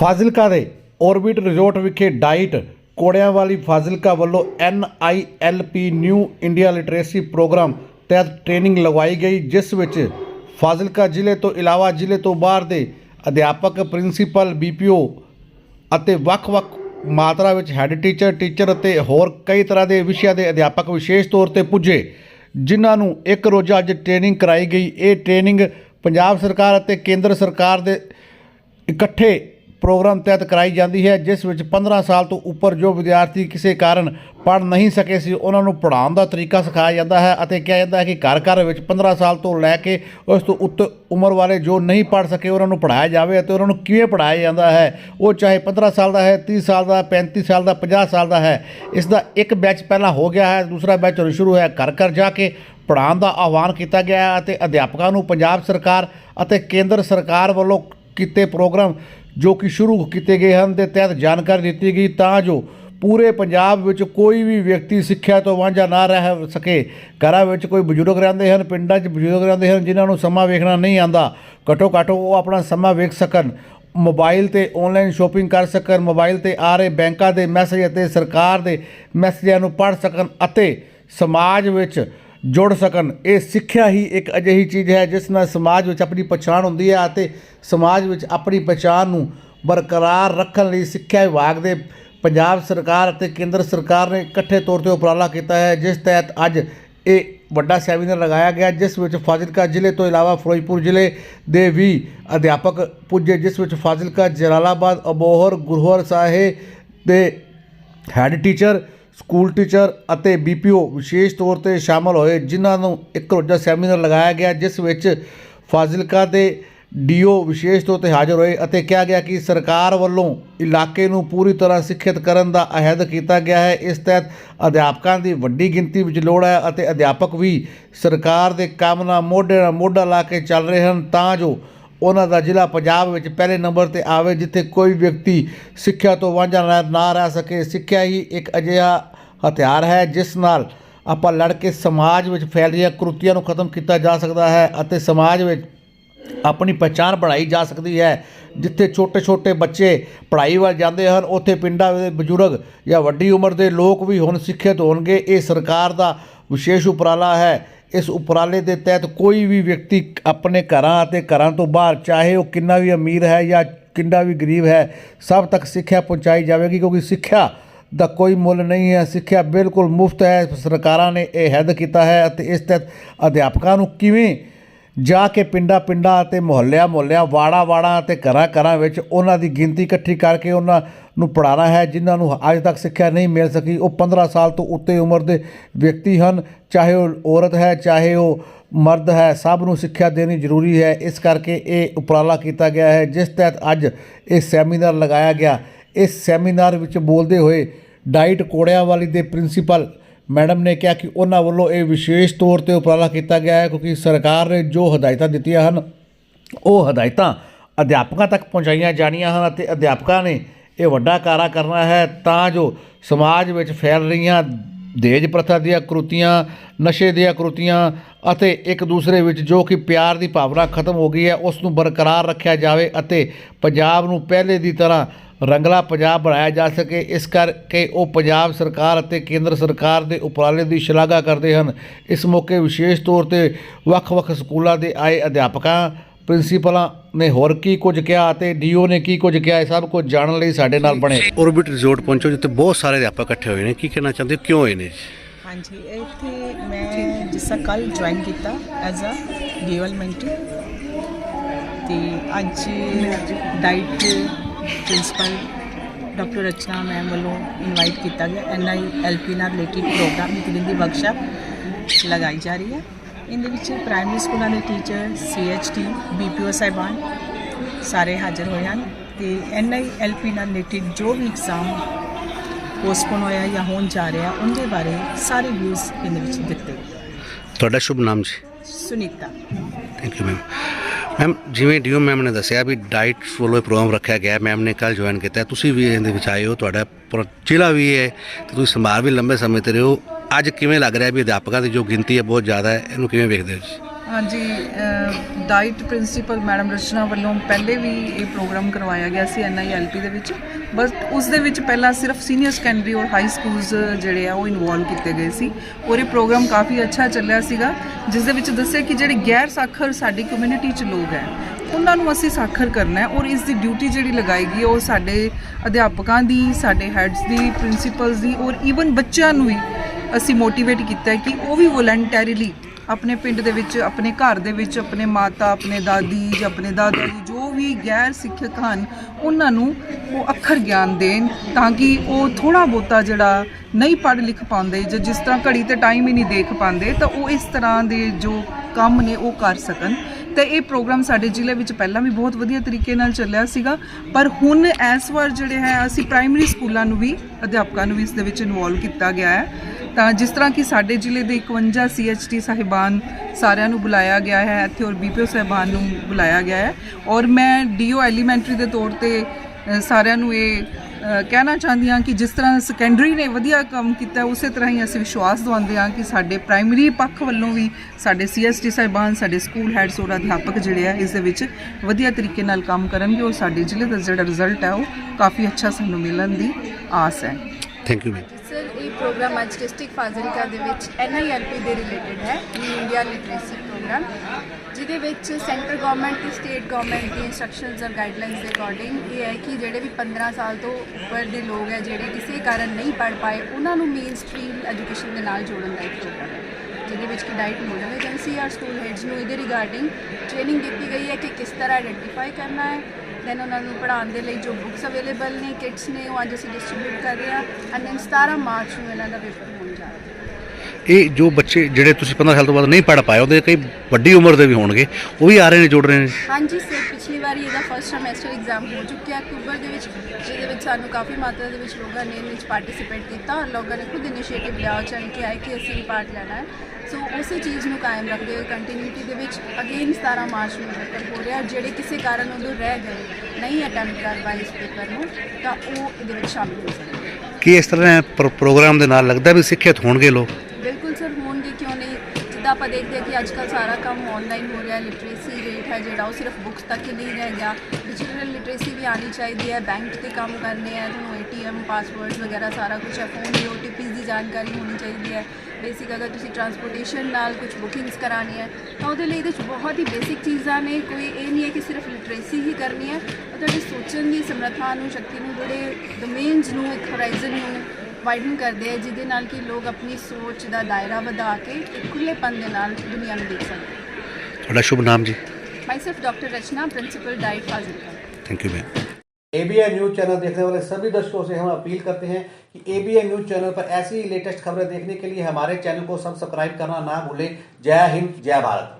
ਫਾਜ਼ਿਲਕਾ ਦੇ orbit resort ਵਿਖੇ DIET ਕੋੜਿਆਂ ਵਾਲੀ ਫਾਜ਼ਿਲਕਾ ਵੱਲੋਂ NILP new India literacy programme ਤਹਿਤ ਟ੍ਰੇਨਿੰਗ ਲਗਵਾਈ ਗਈ, ਜਿਸ ਵਿੱਚ ਫਾਜ਼ਿਲਕਾ ਜ਼ਿਲ੍ਹੇ ਤੋਂ ਇਲਾਵਾ ਜ਼ਿਲ੍ਹੇ ਤੋਂ ਬਾਹਰ ਦੇ ਅਧਿਆਪਕ, ਪ੍ਰਿੰਸੀਪਲ BPO ਅਤੇ ਵੱਖ-ਵੱਖ ਮਾਤਰਾ ਵਿੱਚ ਹੈੱਡ ਟੀਚਰ ਟੀਚਰ ਅਤੇ ਹੋਰ ਕਈ ਤਰ੍ਹਾਂ ਦੇ ਵਿਸ਼ਿਆਂ ਦੇ ਅਧਿਆਪਕ ਵਿਸ਼ੇਸ਼ ਤੌਰ ਤੇ ਪੁੱਜੇ, ਜਿਨ੍ਹਾਂ ਨੂੰ ਇੱਕ ਰੋਜ਼ਾ ਅੱਜ ਟ੍ਰੇਨਿੰਗ ਕਰਾਈ ਗਈ। ਇਹ ਟ੍ਰੇਨਿੰਗ ਪੰਜਾਬ ਸਰਕਾਰ ਅਤੇ ਕੇਂਦਰ ਸਰਕਾਰ ਦੇ ਇਕੱਠੇ ਪ੍ਰੋਗਰਾਮ ਤਹਿਤ ਕਰਾਈ ਜਾਂਦੀ ਹੈ, ਜਿਸ ਵਿੱਚ 15 ਸਾਲ ਤੋਂ ਉੱਪਰ ਜੋ ਵਿਦਿਆਰਥੀ ਕਿਸੇ ਕਾਰਨ ਪੜ੍ਹ ਨਹੀਂ ਸਕੇ ਸੀ, ਉਹਨਾਂ ਨੂੰ ਪੜ੍ਹਾਉਣ ਦਾ ਤਰੀਕਾ ਸਿਖਾਇਆ ਜਾਂਦਾ ਹੈ ਅਤੇ ਕਿਹਾ ਜਾਂਦਾ ਹੈ ਕਿ ਘਰ ਘਰ ਵਿੱਚ 15 ਸਾਲ ਤੋਂ ਲੈ ਕੇ ਉਸ ਤੋਂ ਉੱਤੇ ਉਮਰ ਵਾਲੇ ਜੋ ਨਹੀਂ ਪੜ੍ਹ ਸਕੇ, ਉਹਨਾਂ ਨੂੰ ਪੜ੍ਹਾਇਆ ਜਾਵੇ ਅਤੇ ਉਹਨਾਂ ਨੂੰ ਕਿਵੇਂ ਪੜ੍ਹਾਇਆ ਜਾਂਦਾ ਹੈ? ਉਹ ਚਾਹੇ 15 ਸਾਲ ਦਾ ਹੈ 30 ਸਾਲ ਦਾ 35 ਸਾਲ ਦਾ 50 ਸਾਲ ਦਾ ਹੈ, ਇਸ ਦਾ ਇੱਕ ਬੈਚ ਪਹਿਲਾਂ ਹੋ ਗਿਆ ਹੈ, ਦੂਸਰਾ ਬੈਚ ਸ਼ੁਰੂ ਹੋਇਆ ਘਰ ਘਰ ਜਾ ਕੇ ਪੜ੍ਹਾਉਣ ਦਾ ਆਹਵਾਨ ਕੀਤਾ ਗਿਆ ਹੈ ਅਤੇ ਅਧਿਆਪਕਾਂ ਨੂੰ ਪੰਜਾਬ ਸਰਕਾਰ ਅਤੇ ਕੇਂਦਰ ਸਰਕਾਰ ਵੱਲੋਂ ਕੀਤੇ ਪ੍ਰੋਗਰਾਮ ਜੋ ਕਿ ਸ਼ੁਰੂ ਕੀਤੇ ਗਏ ਹਨ ਦੇ ਤਹਿਤ ਜਾਣਕਾਰੀ ਦਿੱਤੀ ਗਈ ਤਾਂ ਜੋ ਪੂਰੇ ਪੰਜਾਬ ਵਿੱਚ ਕੋਈ ਵੀ ਵਿਅਕਤੀ ਸਿੱਖਿਆ ਤੋਂ ਵਾਂਝਾ ਨਾ ਰਹਿ ਸਕੇ। ਘਰਾਂ ਵਿੱਚ ਕੋਈ ਬਜ਼ੁਰਗ ਰਹਿੰਦੇ ਹਨ, ਪਿੰਡਾਂ 'ਚ ਬਜ਼ੁਰਗ ਰਹਿੰਦੇ ਹਨ, ਜਿਨ੍ਹਾਂ ਨੂੰ ਸਮਾਂ ਵੇਖਣਾ ਨਹੀਂ ਆਂਦਾ ਘੱਟੋ ਘੱਟ ਉਹ ਆਪਣਾ ਸਮਾਂ ਵੇਖ ਸਕਣ, ਮੋਬਾਈਲ ਤੇ ਆਨਲਾਈਨ ਸ਼ਾਪਿੰਗ ਕਰ ਸਕਣ, ਮੋਬਾਈਲ ਤੇ ਆ ਰਹੇ ਬੈਂਕਾਂ ਦੇ ਮੈਸੇਜ ਅਤੇ ਸਰਕਾਰ ਦੇ ਮੈਸੇਜਾਂ ਨੂੰ ਪੜ੍ਹ ਸਕਣ ਅਤੇ ਸਮਾਜ ਵਿੱਚ ਜੋੜ ਸਕਣ। ਇਹ ਸਿੱਖਿਆ ਹੀ ਇੱਕ ਅਜਿਹੀ ਚੀਜ਼ ਹੈ, ਜਿਸ ਨਾਲ ਸਮਾਜ ਵਿੱਚ ਆਪਣੀ ਪਛਾਣ ਹੁੰਦੀ ਹੈ ਅਤੇ ਸਮਾਜ ਵਿੱਚ ਆਪਣੀ ਪਛਾਣ ਨੂੰ ਬਰਕਰਾਰ ਰੱਖਣ ਲਈ ਸਿੱਖਿਆ ਵਿਭਾਗ ਦੇ ਪੰਜਾਬ ਸਰਕਾਰ ਅਤੇ ਕੇਂਦਰ ਸਰਕਾਰ ਨੇ ਇਕੱਠੇ ਤੌਰ ਤੇ ਉਪਰਾਲਾ ਕੀਤਾ ਹੈ, ਜਿਸ ਤਹਿਤ ਅੱਜ ਇਹ ਵੱਡਾ ਸੈਮੀਨਾਰ ਲਗਾਇਆ ਗਿਆ, ਜਿਸ ਵਿੱਚ ਫਾਜ਼ਿਲਕਾ ਜ਼ਿਲ੍ਹੇ ਤੋਂ ਇਲਾਵਾ ਫਿਰੋਜ਼ਪੁਰ ਜ਼ਿਲ੍ਹੇ ਦੇ ਵੀ ਅਧਿਆਪਕ ਪੁੱਜੇ, ਜਿਸ ਵਿੱਚ ਫਾਜ਼ਿਲਕਾ ਜਲਾਲਾਬਾਦ ਅਬੋਹਰ ਗੁਰਹਰ ਸਾਹਿਬ ਦੇ ਹੈੱਡ ਟੀਚਰ ਸਕੂਲ ਟੀਚਰ ਅਤੇ ਬੀਪੀਓ ਵਿਸ਼ੇਸ਼ ਤੌਰ ਤੇ ਸ਼ਾਮਲ ਹੋਏ, ਜਿਨ੍ਹਾਂ ਨੂੰ ਇੱਕ ਰੋਜ਼ਾ ਸੈਮੀਨਾਰ ਲਗਾਇਆ ਗਿਆ, ਜਿਸ ਵਿੱਚ ਫਾਜ਼ਿਲਕਾ ਦੇ ਡੀਓ ਵਿਸ਼ੇਸ਼ ਤੌਰ ਤੇ ਹਾਜ਼ਰ ਹੋਏ ਅਤੇ ਕਿਹਾ ਗਿਆ ਕਿ ਸਰਕਾਰ ਵੱਲੋਂ ਇਲਾਕੇ ਨੂੰ ਪੂਰੀ ਤਰ੍ਹਾਂ ਸਿੱਖਿਅਤ ਕਰਨ ਦਾ ਅਹਿਦ ਕੀਤਾ ਗਿਆ ਹੈ। ਇਸ ਤਹਿਤ ਅਧਿਆਪਕਾਂ ਦੀ ਵੱਡੀ ਗਿਣਤੀ ਵਿੱਚ ਲੋੜ ਹੈ ਅਤੇ ਅਧਿਆਪਕ ਵੀ ਸਰਕਾਰ ਦੇ ਕੰਮ ਨਾਲ ਮੋਢੇ ਨਾਲ ਮੋਢਾ ਲਾ ਕੇ ਚੱਲ ਰਹੇ ਹਨ, ਤਾਂ ਜੋ ਉਹਨਾਂ ਦਾ ਜ਼ਿਲ੍ਹਾ ਪੰਜਾਬ ਵਿੱਚ ਪਹਿਲੇ ਨੰਬਰ ਤੇ ਆਵੇ, ਜਿੱਥੇ ਕੋਈ ਵਿਅਕਤੀ ਸਿੱਖਿਆ ਤੋਂ ਵਾਂਝਾ ਨਾ- ਨਾ ਰਹਿ ਸਕੇ। ਸਿੱਖਿਆ ਹੀ ਇੱਕ ਅਜਿਹਾ ਹਥਿਆਰ ਹੈ, ਜਿਸ ਨਾਲ ਆਪਾਂ ਲੜ ਕੇ ਸਮਾਜ ਵਿੱਚ ਫੈਲ ਰਹੀਆਂ ਕੁਰਤੀਆਂ ਨੂੰ ਖਤਮ ਕੀਤਾ ਜਾ ਸਕਦਾ ਹੈ ਅਤੇ ਸਮਾਜ ਵਿੱਚ ਆਪਣੀ ਪਛਾਣ ਬਣਾਈ ਜਾ ਸਕਦੀ ਹੈ। ਜਿੱਥੇ ਛੋਟੇ-ਛੋਟੇ ਬੱਚੇ ਪੜ੍ਹਾਈ ਵੱਲ ਜਾਂਦੇ ਹਨ, ਉੱਥੇ ਪਿੰਡਾਂ ਦੇ ਬਜ਼ੁਰਗ ਜਾਂ ਵੱਡੀ ਉਮਰ ਦੇ ਲੋਕ ਵੀ ਹੁਣ ਸਿੱਖਿਅਤ ਹੋਣਗੇ। ਇਹ ਸਰਕਾਰ ਦਾ ਵਿਸ਼ੇਸ਼ ਉਪਰਾਲਾ ਹੈ। ਇਸ ਉਪਰਾਲੇ ਦੇ ਤਹਿਤ ਕੋਈ ਵੀ ਵਿਅਕਤੀ ਆਪਣੇ ਘਰਾਂ ਅਤੇ ਘਰਾਂ ਤੋਂ ਬਾਹਰ, ਚਾਹੇ ਉਹ ਕਿੰਨਾ ਵੀ ਅਮੀਰ ਹੈ ਜਾਂ ਕਿੰਨਾ ਵੀ ਗਰੀਬ ਹੈ, ਸਭ ਤੱਕ ਸਿੱਖਿਆ ਪਹੁੰਚਾਈ ਜਾਵੇਗੀ ਕਿਉਂਕਿ ਸਿੱਖਿਆ ਦਾ ਕੋਈ ਮੁੱਲ ਨਹੀਂ ਹੈ। ਸਿੱਖਿਆ ਬਿਲਕੁਲ ਮੁਫਤ ਹੈ। ਸਰਕਾਰਾਂ ਨੇ ਇਹ ਹੈਦ ਕੀਤਾ ਹੈ ਅਤੇ ਇਸ ਤਹਿਤ ਅਧਿਆਪਕਾਂ ਨੂੰ ਕਿਵੇਂ ਜਾ ਕੇ ਪਿੰਡਾਂ ਪਿੰਡਾਂ ਅਤੇ ਮੁਹੱਲਿਆਂ ਮੁਹੱਲਿਆਂ, ਵਾੜਾ ਵਾੜਾ ਅਤੇ ਘਰਾਂ ਘਰਾਂ ਵਿੱਚ ਉਹਨਾਂ ਦੀ ਗਿਣਤੀ ਇਕੱਠੀ ਕਰਕੇ ਉਹਨਾਂ ਨੂੰ ਪੜ੍ਹਾਉਣਾ ਹੈ, ਜਿਨ੍ਹਾਂ ਨੂੰ ਅੱਜ ਤੱਕ ਸਿੱਖਿਆ ਨਹੀਂ ਮਿਲ ਸਕੀ। ਉਹ 15 ਸਾਲ ਤੋਂ ਉੱਤੇ ਉਮਰ ਦੇ ਵਿਅਕਤੀ ਹਨ। ਚਾਹੇ ਉਹ ਔਰਤ ਹੈ, ਚਾਹੇ ਉਹ ਮਰਦ ਹੈ, ਸਭ ਨੂੰ ਸਿੱਖਿਆ ਦੇਣੀ ਜ਼ਰੂਰੀ ਹੈ। ਇਸ ਕਰਕੇ ਇਹ ਉਪਰਾਲਾ ਕੀਤਾ ਗਿਆ ਹੈ, ਜਿਸ ਤਹਿਤ ਅੱਜ ਇਹ ਸੈਮੀਨਾਰ ਲਗਾਇਆ ਗਿਆ। ਇਸ ਸੈਮੀਨਾਰ ਵਿੱਚ ਬੋਲਦੇ ਹੋਏ ਡਾਈਟ ਕੋੜਿਆਂਵਾਲੀ ਦੇ ਪ੍ਰਿੰਸੀਪਲ ਮੈਡਮ ਨੇ ਕਿਹਾ ਕਿ ਉਹਨਾਂ ਵੱਲੋਂ ਇਹ ਵਿਸ਼ੇਸ਼ ਤੌਰ ਤੇ ਉਪਰਾਲਾ ਕੀਤਾ ਗਿਆ ਹੈ ਕਿਉਂਕਿ ਸਰਕਾਰ ਨੇ ਜੋ ਹਦਾਇਤਾਂ ਦਿੱਤੀਆਂ ਹਨ, ਉਹ ਹਦਾਇਤਾਂ ਅਧਿਆਪਕਾਂ ਤੱਕ ਪਹੁੰਚਾਈਆਂ ਜਾਣੀਆਂ ਹਨ ਅਤੇ ਅਧਿਆਪਕਾਂ ਨੇ ਇਹ ਵੱਡਾ ਕਾਰਾ ਕਰਨਾ ਹੈ ਤਾਂ ਜੋ ਸਮਾਜ ਵਿੱਚ ਫੈਲ ਰਹੀਆਂ ਦੇਜ ਪ੍ਰਥਾ ਦੀਆਂ ਕਰੂਤੀਆਂ, ਨਸ਼ੇ ਦੀਆਂ ਕਰੂਤੀਆਂ ਅਤੇ ਇੱਕ ਦੂਸਰੇ ਵਿੱਚ ਜੋ ਕਿ ਪਿਆਰ ਦੀ ਭਾਵਨਾ ਖਤਮ ਹੋ ਗਈ ਹੈ, ਉਸ ਨੂੰ ਬਰਕਰਾਰ ਰੱਖਿਆ ਜਾਵੇ ਅਤੇ ਪੰਜਾਬ ਨੂੰ ਪਹਿਲੇ ਦੀ ਤਰ੍ਹਾਂ ਰੰਗਲਾ ਪੰਜਾਬ ਬਣਾਇਆ ਜਾ ਸਕੇ ਇਸ ਕਰਕੇ ਉਹ ਪੰਜਾਬ ਸਰਕਾਰ ਅਤੇ ਕੇਂਦਰ ਸਰਕਾਰ ਦੇ ਉਪਰਾਲੇ ਦੀ ਸ਼ਲਾਘਾ ਕਰਦੇ ਹਨ। ਇਸ ਮੌਕੇ ਵਿਸ਼ੇਸ਼ ਤੌਰ ਤੇ ਵੱਖ-ਵੱਖ ਸਕੂਲਾਂ ਦੇ ਆਏ ਅਧਿਆਪਕਾਂ ਪ੍ਰਿੰਸੀਪਲਾਂ ਨੇ ਹੋਰ ਕੀ ਕੁਝ ਕਿਹਾ ਅਤੇ ਡੀਓ ਨੇ ਕੀ ਕੁਝ ਕਿਹਾ ਇਹ ਸਭ ਕੁਝ ਜਾਣਨ ਲਈ ਸਾਡੇ ਨਾਲ ਬਣੇ। ਔਰਬਿਟ ਰਿਜ਼ੋਰਟ ਪਹੁੰਚੋ ਜਿੱਥੇ ਬਹੁਤ ਸਾਰੇ ਅਧਿਆਪਕ ਇਕੱਠੇ ਹੋਏ ਨੇ। ਕੀ ਕਹਿਣਾ ਚਾਹੁੰਦੇ ਹੋ? ਕਿਉਂ ਹੋਏ ਨੇ? ਹਾਂਜੀ ਇੱਥੇ ਮੈਂ ਜਿਸ ਕੱਲ ਜੁਆਇਨ ਕੀਤਾ ਐਜ਼ ਅ ਡੀਐਲ ਮੈਂਟੀ ਤੇ ਅੱਜ DIET principal doctor Rachna ma'am ਵੱਲੋਂ ਇਨਵਾਈਟ ਕੀਤਾ ਗਿਆ। ਐਨਆਈ ਐਲਪੀ ਨਾਲ ਰਿਲੇਟਡ ਪ੍ਰੋਗਰਾਮ ਇੱਕ ਦਿਨ ਦੀ ਵਰਕਸ਼ਾਪ ਲਗਾਈ ਜਾ ਰਹੀ ਹੈ। ਇਹਦੇ ਵਿੱਚ ਪ੍ਰਾਇਮਰੀ ਸਕੂਲਾਂ ਦੇ ਟੀਚਰ ਸੀਐਚਟੀ ਬੀਪੀਓ ਸਾਹਿਬਾਨ ਸਾਰੇ ਹਾਜ਼ਰ ਹੋਏ ਹਨ ਤੇ ਐਨਆਈ ਐਲਪੀ ਨਾਲ ਰਿਲੇਟਡ ਜੋ ਵੀ ਐਗਜ਼ਾਮ ਪੋਸਟਪੋਨ ਹੋਇਆ ਜਾਂ ਹੋਣ ਜਾ ਰਿਹਾ ਉਹਦੇ ਬਾਰੇ ਸਾਰੇ ਵਿਊਜ਼ ਇਹਦੇ ਵਿੱਚ ਦਿੱਤੇ ਤੁਹਾਡਾ ਸ਼ੁਭ ਨਾਮ ਜੀ? Sunita. Thank you ma'am ma'am ਜਿਵੇਂ ਡੀਓ ਮੈਮ ਨੇ ਦੱਸਿਆ ਵੀ ਡਾਈਟ ਵੱਲੋਂ ਇਹ ਪ੍ਰੋਗਰਾਮ ਰੱਖਿਆ ਗਿਆ ਮੈਮ ਨੇ ਕੱਲ ਜੁਆਇਨ ਕੀਤਾ, ਤੁਸੀਂ ਵੀ ਇਹਦੇ ਵਿੱਚ ਆਏ ਹੋ, ਤੁਹਾਡਾ ਪੂਰਾ ਜ਼ਿਲ੍ਹਾ ਵੀ ਹੈ, ਤੇ ਤੁਸੀਂ ਸੰਭਾਲ ਵੀ ਲੰਬੇ ਸਮੇਂ ਤੇ ਰਹੇ ਹੋ। ਅੱਜ ਕਿਵੇਂ ਲੱਗ ਰਿਹਾ ਵੀ ਅਧਿਆਪਕਾਂ ਦੀ ਜੋ ਗਿਣਤੀ ਹੈ ਬਹੁਤ ਜ਼ਿਆਦਾ ਹੈ, ਇਹਨੂੰ ਕਿਵੇਂ ਵੇਖਦੇ ਹੋ ਜੀ ਹਾਂਜੀ ਡਾਈਟ ਪ੍ਰਿੰਸੀਪਲ ਮੈਡਮ ਰਚਨਾ ਵੱਲੋਂ ਪਹਿਲੇ ਵੀ ਇਹ ਪ੍ਰੋਗਰਾਮ ਕਰਵਾਇਆ ਗਿਆ ਸੀ ਐਨਆਈਐਲਪੀ ਦੇ ਵਿੱਚ। ਬਟ ਉਸ ਦੇ ਵਿੱਚ ਪਹਿਲਾਂ ਸਿਰਫ ਸੀਨੀਅਰ ਸੈਕੰਡਰੀ ਔਰ ਹਾਈ ਸਕੂਲਸ ਜਿਹੜੇ ਆ, ਉਹ ਇਨਵੋਲਵ ਕੀਤੇ ਗਏ ਸੀ। ਔਰ ਇਹ ਪ੍ਰੋਗਰਾਮ ਕਾਫੀ ਅੱਛਾ ਚੱਲਿਆ ਸੀਗਾ, ਜਿਸ ਦੇ ਵਿੱਚ ਦੱਸਿਆ ਕਿ ਜਿਹੜੇ ਗੈਰ ਸਾਖਰ ਸਾਡੀ ਕਮਿਊਨਿਟੀ 'ਚ ਲੋਕ ਹੈ, ਉਹਨਾਂ ਨੂੰ ਅਸੀਂ ਸਾਖਰ ਕਰਨਾ ਹੈ ਔਰ ਇਸ ਦੀ ਡਿਊਟੀ ਜਿਹੜੀ ਲਗਾਈ ਗਈ ਉਹ ਸਾਡੇ ਅਧਿਆਪਕਾਂ ਦੀ, ਸਾਡੇ ਹੈਡਸ ਦੀ ਪ੍ਰਿੰਸੀਪਲਸ ਦੀ ਔਰ ਈਵਨ ਬੱਚਿਆਂ ਨੂੰ ਵੀ ਅਸੀਂ ਮੋਟੀਵੇਟ ਕੀਤਾ ਕਿ ਉਹ ਵੀ ਵੋਲੰਟਰੀਲੀ ਆਪਣੇ ਪਿੰਡ ਦੇ ਵਿੱਚ, ਆਪਣੇ ਘਰ ਦੇ ਵਿੱਚ, ਆਪਣੇ ਮਾਤਾ, ਆਪਣੇ ਦਾਦੀ ਜਾਂ ਆਪਣੇ ਦਾਦਾ ਜੀ, ਜੋ ਵੀ ਗੈਰ ਸਿੱਖਿਅਕ ਹਨ, ਉਹਨਾਂ ਨੂੰ ਉਹ ਅੱਖਰ ਗਿਆਨ ਦੇਣ ਤਾਂ ਕਿ ਉਹ ਥੋੜਾ ਬੋਤਾ ਜਿਹੜਾ ਨਹੀਂ ਪੜ੍ਹ ਲਿਖ ਪਾਉਂਦੇ ਜਾਂ ਜਿਸ ਤਰ੍ਹਾਂ ਘੜੀ ਤੇ ਟਾਈਮ ਹੀ ਨਹੀਂ ਦੇਖ ਪਾਉਂਦੇ, ਤਾਂ ਉਹ ਇਸ ਤਰ੍ਹਾਂ ਦੇ ਜੋ ਕੰਮ ਨੇ ਉਹ ਕਰ ਸਕਣ। ਤੇ ਇਹ ਪ੍ਰੋਗਰਾਮ ਸਾਡੇ ਜ਼ਿਲ੍ਹੇ ਵਿੱਚ ਪਹਿਲਾਂ ਵੀ ਬਹੁਤ ਵਧੀਆ ਤਰੀਕੇ ਨਾਲ ਚੱਲਿਆ ਸੀਗਾ, ਪਰ ਹੁਣ ਇਸ ਵਾਰ ਜਿਹੜੇ ਹੈ, ਅਸੀਂ ਪ੍ਰਾਇਮਰੀ ਸਕੂਲਾਂ ਨੂੰ ਵੀ, ਅਧਿਆਪਕਾਂ ਨੂੰ ਵੀ ਇਸ ਦੇ ਵਿੱਚ ਇਨਵੋਲਵ ਕੀਤਾ ਗਿਆ ਹੈ। ਤਾਂ ਜਿਸ ਤਰ੍ਹਾਂ ਕਿ ਸਾਡੇ ਜ਼ਿਲ੍ਹੇ ਦੇ 51 ਸੀਐਚਟੀ ਸਾਹਿਬਾਨ ਸਾਰਿਆਂ ਨੂੰ ਬੁਲਾਇਆ ਗਿਆ ਹੈ, ਇੱਥੇ ਔਰ ਬੀਪੀਓ ਸਾਹਿਬਾਨ ਨੂੰ ਬੁਲਾਇਆ ਗਿਆ ਹੈ। ਔਰ ਮੈਂ ਡੀਓ ਐਲੀਮੈਂਟਰੀ ਦੇ ਤੌਰ ਤੇ ਸਾਰਿਆਂ ਨੂੰ ਇਹ ਕਹਿਣਾ ਚਾਹੁੰਦੀ ਹਾਂ ਕਿ ਜਿਸ ਤਰ੍ਹਾਂ ਸੈਕੰਡਰੀ ਨੇ ਵਧੀਆ ਕੰਮ ਕੀਤਾ, ਉਸੇ ਤਰ੍ਹਾਂ ਹੀ ਅਸੀਂ ਵਿਸ਼ਵਾਸ ਦਵਾਉਂਦੇ ਹਾਂ ਕਿ ਸਾਡੇ ਪ੍ਰਾਇਮਰੀ ਪੱਖ ਵੱਲੋਂ ਵੀ ਸਾਡੇ ਸੀਐਸਟੀ ਸਾਹਿਬਾਨ, ਸਾਡੇ ਸਕੂਲ ਹੈਡਸ ਔਰ ਅਧਿਆਪਕ ਜਿਹੜੇ ਆ, ਇਸ ਦੇ ਵਿੱਚ ਵਧੀਆ ਤਰੀਕੇ ਨਾਲ ਕੰਮ ਕਰਨਗੇ ਔਰ ਸਾਡੇ ਜ਼ਿਲ੍ਹੇ ਦਾ ਜਿਹੜਾ ਰਿਜ਼ਲਟ ਹੈ, ਉਹ ਕਾਫੀ ਅੱਛਾ ਸਾਨੂੰ ਮਿਲਣ ਦੀ ਆਸ ਹੈ। ਥੈਂਕ ਯੂ ਮੈਮ ਪ੍ਰੋਗਰਾਮ ਅੱਜ ਡਿਸਟ੍ਰਿਕਟ ਫਾਜ਼ਿਲਕਾ ਦੇ ਵਿੱਚ ਐਨਆਈਐਲਪੀ ਦੇ ਰਿਲੇਟਡ ਹੈ ਨਿਊ ਇੰਡੀਆ ਲਿਟਰੇਸੀ ਪ੍ਰੋਗਰਾਮ, ਜਿਹਦੇ ਵਿੱਚ ਸੈਂਟਰ ਗਵਰਨਮੈਂਟ ਤੇ ਸਟੇਟ ਗਵਰਨਮੈਂਟ ਦੀ ਇਨਸਟਰਕਸ਼ਨਸ ਔਰ ਗਾਈਡਲਾਈਨਸ ਦੇ ਅਕੋਰਡਿੰਗ ਇਹ ਹੈ ਕਿ ਜਿਹੜੇ ਵੀ 15 ਸਾਲ ਤੋਂ ਉੱਪਰ ਦੇ ਲੋਕ ਹੈ, ਜਿਹੜੇ ਕਿਸੇ ਕਾਰਨ ਨਹੀਂ ਪੜ੍ਹ ਪਾਏ, ਉਹਨਾਂ ਨੂੰ ਮੇਨ ਸਟਰੀਮ ਐਜੂਕੇਸ਼ਨ ਦੇ ਨਾਲ ਜੋੜਨ ਦਾ ਇੱਕ ਪ੍ਰੋਗਰਾਮ ਹੈ। ਜਿਹਦੇ ਵਿੱਚ ਕਿ ਡਾਈਟ ਨੋਡਲ ਏਜੰਸੀ ਔਰ ਸਕੂਲ ਹੈਡਸ ਨੂੰ ਇਹਦੇ ਰਿਗਾਰਡਿੰਗ ਟ੍ਰੇਨਿੰਗ ਦਿੱਤੀ ਗਈ ਹੈ ਕਿ ਕਿਸ ਤਰ੍ਹਾਂ ਆਇਡੈਂਟੀਫਾਈ ਕਰਨਾ ਹੈ। ਦੈਨ ਉਹਨਾਂ ਨੂੰ ਪੜ੍ਹਾਉਣ ਦੇ ਲਈ ਜੋ ਬੁੱਕਸ ਅਵੇਲੇਬਲ ਨੇ ਕਿਟਸ ਨੇ ਉਹ ਅੱਜ ਅਸੀਂ ਡਿਸਟ੍ਰੀਬਿਊਟ ਕਰ ਰਹੇ ਹਾਂ ਐਂਡ ਦੈਨ 17 ਮਾਰਚ ਨੂੰ ਇਹਨਾਂ ਦਾ ਪੇਪਰ ਹੋਣ ਜਾ ਰਿਹਾ ਇਹ ਜੋ ਬੱਚੇ ਜਿਹੜੇ ਤੁਸੀਂ 15 ਸਾਲ ਤੋਂ ਬਾਅਦ ਨਹੀਂ ਪੜ੍ਹ ਪਾਏ ਉਹਦੇ ਕਈ ਵੱਡੀ ਉਮਰ ਦੇ ਵੀ ਹੋਣਗੇ ਉਹ ਵੀ ਆ ਰਹੇ ਨੇ ਜੁੜ ਰਹੇ ਨੇ। ਹਾਂਜੀ ਸਰ ਪਿਛਲੀ ਵਾਰੀ ਇਹਦਾ ਫਸਟ ਸਮੈਸਟਰ ਐਗਜ਼ਾਮ ਹੋ ਚੁੱਕਿਆ ਅਕਤੂਬਰ ਦੇ ਵਿੱਚ ਜਿਹਦੇ ਵਿੱਚ ਸਾਨੂੰ ਕਾਫੀ ਮਾਤਰਾ ਦੇ ਵਿੱਚ ਲੋਕਾਂ ਨੇ ਇਹਦੇ ਵਿੱਚ ਪਾਰਟਿਸਿਪੇਟ ਕੀਤਾ ਔਰ ਲੋਕਾਂ ਨੇ ਖੁਦ ਇਨੀਸ਼ੀਏਟਿਵ ਲਿਆ ਚੱਲ ਕੇ ਆਏ ਕਿ ਅਸੀਂ ਪਾਰਟ ਲੈਣਾ ਹੈ। ਸੋ ਉਸੇ ਚੀਜ਼ ਨੂੰ ਕਾਇਮ ਰੱਖਦੇ ਹੋਏ ਕੰਟੀਨਿਊਟੀ ਦੇ ਵਿੱਚ ਅਗੇਨ 17 ਮਾਰਚ ਨੂੰ ਪੇਪਰ ਹੋ ਰਿਹਾ, ਜਿਹੜੇ ਕਿਸੇ ਕਾਰਨ ਉਦੋਂ ਰਹਿ ਗਏ, ਨਹੀਂ ਅਟੈਂਪਟ ਕਰ ਪਾਏ ਇਸ ਪੇਪਰ ਨੂੰ, ਤਾਂ ਉਹ ਇਹਦੇ ਵਿੱਚ ਸ਼ਾਮਿਲ ਹੋ ਸਕਦੇ ਕੀ ਇਸ ਤਰ੍ਹਾਂ ਪ੍ਰੋਗਰਾਮ ਦੇ ਨਾਲ ਲੱਗਦਾ ਵੀ ਸਿੱਖਿਅਤ ਹੋਣਗੇ ਲੋਕ? ਆਪਾਂ ਦੇਖਦੇ ਹਾਂ ਕਿ ਅੱਜ ਕੱਲ੍ਹ ਸਾਰਾ ਕੰਮ ਆਨਲਾਈਨ ਹੋ ਰਿਹਾ ਲਿਟਰੇਸੀ ਰੇਟ ਹੈ ਜਿਹੜਾ, ਉਹ ਸਿਰਫ ਬੁੱਕਸ ਤੱਕ ਹੀ ਨਹੀਂ ਰਹਿ ਗਿਆ। ਡਿਜੀਟਲ ਲਿਟਰੇਸੀ ਵੀ ਆਣੀ ਚਾਹੀਦੀ ਹੈ ਬੈਂਕ ਤੇ ਕੰਮ ਕਰਨੇ ਆ ਤੁਹਾਨੂੰ ਏਟੀਐਮ ਪਾਸਵਰਡਸ ਵਗੈਰਾ ਸਾਰਾ ਕੁਝ ਹੈ ਫੋਨ ਦੀ ਓਟੀਪੀਸ ਦੀ ਜਾਣਕਾਰੀ ਹੋਣੀ ਚਾਹੀਦੀ ਹੈ। ਬੇਸਿਕ ਅਗਰ ਤੁਸੀਂ ਟਰਾਂਸਪੋਰਟੇਸ਼ਨ ਨਾਲ ਕੁਝ ਬੁਕਿੰਗਸ ਕਰਾਣੀ ਹੈ, ਤਾਂ ਉਹਦੇ ਲਈ ਇਹਦੇ ਵਿੱਚ ਬਹੁਤ ਹੀ ਬੇਸਿਕ ਚੀਜ਼ਾਂ ਨੇ। ਕੋਈ ਇਹ ਨਹੀਂ ਹੈ ਕਿ ਸਿਰਫ ਲਿਟਰੇਸੀ ਹੀ ਕਰਨੀ ਹੈ। ਉਹ ਤੁਹਾਡੀ ਸੋਚਣ ਦੀ ਸਮਰੱਥਾ ਨੂੰ, ਸ਼ਕਤੀ ਨੂੰ, ਜਿਹੜੇ ਡੋਮੇਨਸ ਨੂੰ, ਇੱਕ ਹੋਰਾਈਜ਼ਨ ਨੂੰ ਵਾਈਡਨ ਕਰਦੇ ਆ ਜਿਹਦੇ ਨਾਲ ਕਿ ਲੋਕ ਆਪਣੀ ਸੋਚ ਦਾ ਦਾਇਰਾ ਵਧਾ ਕੇ ਇੱਕ ਖੁੱਲ੍ਹੇਪਨ ਦੇ ਨਾਲ ਦੁਨੀਆ ਨੂੰ ਦੇਖ ਸਕਦੇ ਤੁਹਾਡਾ ਸ਼ੁਭ ਨਾਮ ਜੀ myself doctor Rachna principal DIET Fazilka thank you ma'am ABN news channel देखने वाले सभी दर्शकों से हम अपील करते हैं कि एबीएन न्यूज चैनल पर ऐसी ही लेटेस्ट खबरें देखने के लिए हमारे चैनल को सब्सक्राइब करना ना भूलें जय हिंद जय भारत